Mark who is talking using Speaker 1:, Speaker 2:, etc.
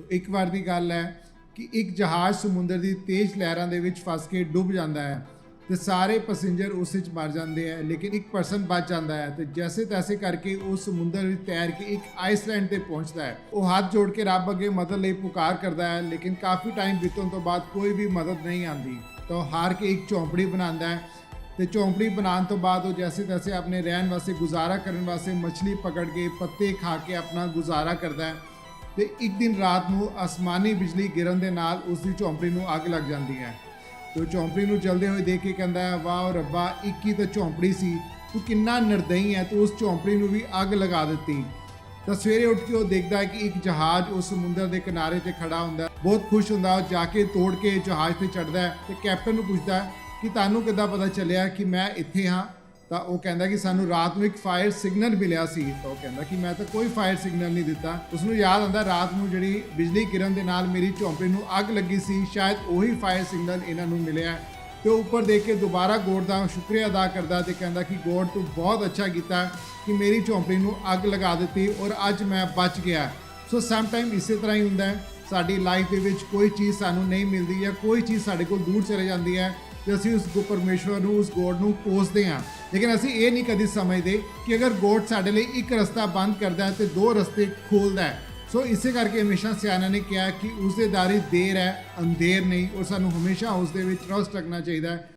Speaker 1: ਸੋ ਇੱਕ ਵਾਰ ਦੀ ਗੱਲ ਹੈ ਕਿ ਇੱਕ ਜਹਾਜ਼ ਸਮੁੰਦਰ ਦੀ ਤੇਜ਼ ਲਹਿਰਾਂ ਦੇ ਵਿੱਚ ਫਸ ਕੇ ਡੁੱਬ ਜਾਂਦਾ ਹੈ ਤੇ ਸਾਰੇ ਪੈਸੇਂਜਰ ਉਸ ਵਿੱਚ ਮਰ ਜਾਂਦੇ ਆ ਲੇਕਿਨ ਇੱਕ ਪਰਸਨ ਬਚ ਜਾਂਦਾ ਹੈ ਤੇ ਜੈਸੇ ਤੈਸੇ ਕਰਕੇ ਉਹ ਸਮੁੰਦਰ ਵਿੱਚ ਤੈਰ ਕੇ ਇੱਕ ਆਈਸਲੈਂਡ ਤੇ ਪਹੁੰਚਦਾ ਹੈ। ਉਹ ਹੱਥ ਜੋੜ ਕੇ ਰੱਬ ਅੱਗੇ ਮਦਦ ਲਈ ਪੁਕਾਰ ਕਰਦਾ ਹੈ, ਲੇਕਿਨ ਕਾਫੀ ਟਾਈਮ ਬੀਤਣ ਤੋਂ ਬਾਅਦ ਕੋਈ ਵੀ ਮਦਦ ਨਹੀਂ ਆਂਦੀ ਤਾਂ ਉਹ ਹਾਰ ਕੇ ਇੱਕ ਝੌਂਪੜੀ ਬਣਾਉਂਦਾ ਹੈ ਤੇ ਝੌਂਪੜੀ ਬਣਾਉਣ ਤੋਂ ਬਾਅਦ ਉਹ ਜੈਸੇ ਤੈਸੇ ਆਪਣੇ ਰਹਿਣ ਵਾਸਤੇ ਗੁਜ਼ਾਰਾ ਕਰਨ ਵਾਸਤੇ ਮੱਛਲੀ ਪਕੜ ਕੇ ਪੱਤੇ ਖਾ ਕੇ ਆਪਣਾ ਗੁਜ਼ਾਰਾ ਕਰਦਾ ਹੈ। ਤੇ ਇੱਕ ਦਿਨ ਰਾਤ ਨੂੰ ਅਸਮਾਨੀ ਬਿਜਲੀ ਗਿਰਨ ਦੇ ਨਾਲ ਉਸ ਦੀ ਝੌਂਪੜੀ ਨੂੰ ਅੱਗ ਲੱਗ ਜਾਂਦੀ ਹੈ। ਤੇ ਝੌਂਪੜੀ ਨੂੰ ਜਲਦੇ ਹੋਏ ਦੇਖ ਕੇ ਕਹਿੰਦਾ ਹੈ, ਵਾਹ ਰੱਬਾ, ਇੱਕ ਹੀ ਤਾਂ ਝੌਂਪੜੀ ਸੀ। ਤੂੰ ਕਿੰਨਾ ਨਿਰਦਈ ਹੈ, ਤੂੰ ਉਸ ਝੌਂਪੜੀ ਨੂੰ ਵੀ ਅੱਗ ਲਗਾ ਦਿੱਤੀ। ਤਾਂ ਸਵੇਰੇ ਉੱਠ ਕੇ ਉਹ ਦੇਖਦਾ ਹੈ ਕਿ ਇੱਕ ਜਹਾਜ਼ ਉਸ ਸਮੁੰਦਰ ਦੇ ਕਿਨਾਰੇ ਤੇ ਖੜਾ ਹੁੰਦਾ ਹੈ। ਬਹੁਤ ਖੁਸ਼ ਹੁੰਦਾ ਉਹ ਜਾ ਕੇ ਤੋੜ ਕੇ ਜਹਾਜ਼ ਤੇ ਚੜਦਾ ਹੈ ਤੇ ਕੈਪਟਨ ਨੂੰ ਪੁੱਛਦਾ ਹੈ ਕਿ ਤੁਹਾਨੂੰ ਕਿੱਦਾਂ ਪਤਾ ਚੱਲਿਆ ਕਿ ਮੈਂ ਇੱਥੇ ਹਾਂ? ਤਾਂ ਉਹ ਕਹਿੰਦਾ ਕਿ ਸਾਨੂੰ ਰਾਤ ਨੂੰ ਇੱਕ ਫਾਇਰ ਸਿਗਨਲ ਮਿਲਿਆ ਸੀ। ਤਾਂ ਉਹ ਕਹਿੰਦਾ ਕਿ ਮੈਂ ਤਾਂ ਕੋਈ ਫਾਇਰ ਸਿਗਨਲ ਨਹੀਂ ਦਿੱਤਾ। ਉਸ ਨੂੰ ਯਾਦ ਆਉਂਦਾ ਰਾਤ ਨੂੰ ਜਿਹੜੀ ਬਿਜਲੀ ਕਿਰਨ ਦੇ ਨਾਲ ਮੇਰੀ ਝੌਂਪੜੀ ਨੂੰ ਅੱਗ ਲੱਗੀ ਸੀ, ਸ਼ਾਇਦ ਉਹੀ ਫਾਇਰ ਸਿਗਨਲ ਇਹਨਾਂ ਨੂੰ ਮਿਲਿਆ। ਤੇ ਉਹ ਉੱਪਰ ਦੇਖ ਕੇ ਦੁਬਾਰਾ ਗੋਡ ਦਾ ਸ਼ੁਕਰੀਆ ਅਦਾ ਕਰਦਾ ਤੇ ਕਹਿੰਦਾ ਕਿ ਗੋਡ ਤੂੰ ਬਹੁਤ ਅੱਛਾ ਕੀਤਾ ਕਿ ਮੇਰੀ ਝੌਂਪੜੀ ਨੂੰ ਅੱਗ ਲਗਾ ਦਿੱਤੀ ਔਰ ਅੱਜ ਮੈਂ ਬਚ ਗਿਆ। ਸੋ ਸਮ ਟਾਈਮ ਇਸੇ ਤਰ੍ਹਾਂ ਹੀ ਹੁੰਦਾ ਹੈ। ਸਾਡੀ ਲਾਈਫ ਦੇ ਵਿੱਚ ਕੋਈ ਚੀਜ਼ ਸਾਨੂੰ ਨਹੀਂ ਮਿਲਦੀ ਜਾਂ ਕੋਈ ਚੀਜ਼ ਸਾਡੇ ਕੋਲ ਦੂਰ ਚਲੇ ਜਾਂਦੀ ਹੈ। ਤੇ ਅਸੀਂ ਉਸ ਗੁ ਪਰਮੇਸ਼ਵਰ ਨੂੰ, ਉਸ ਗੋਡ ਨੂੰ ਕੋਸਦੇ ਹਾਂ। ਲੇਕਿਨ ਅਸੀਂ ਇਹ ਨਹੀਂ ਕਦੀ ਸਮਝਦੇ ਕਿ ਅਗਰ ਗੋਡ ਸਾਡੇ ਲਈ ਇੱਕ ਰਸਤਾ ਬੰਦ ਕਰਦਾ ਹੈ ਤੇ ਦੋ ਰਸਤੇ ਖੋਲਦਾ ਹੈ। ਸੋ ਇਸੇ ਕਰਕੇ ਹਮੇਸ਼ਾ ਸਿਆਣਾ ਨੇ ਕਿਹਾ ਕਿ ਉਸ ਦੇ ਦਾਰੀ ਦੇਰ ਹੈ, ਅੰਧੇਰ ਨਹੀਂ। ਔਰ ਸਾਨੂੰ ਹਮੇਸ਼ਾ ਉਸ ਦੇ ਵਿੱਚ ਟਰਸਟ ਰੱਖਣਾ ਚਾਹੀਦਾ ਹੈ।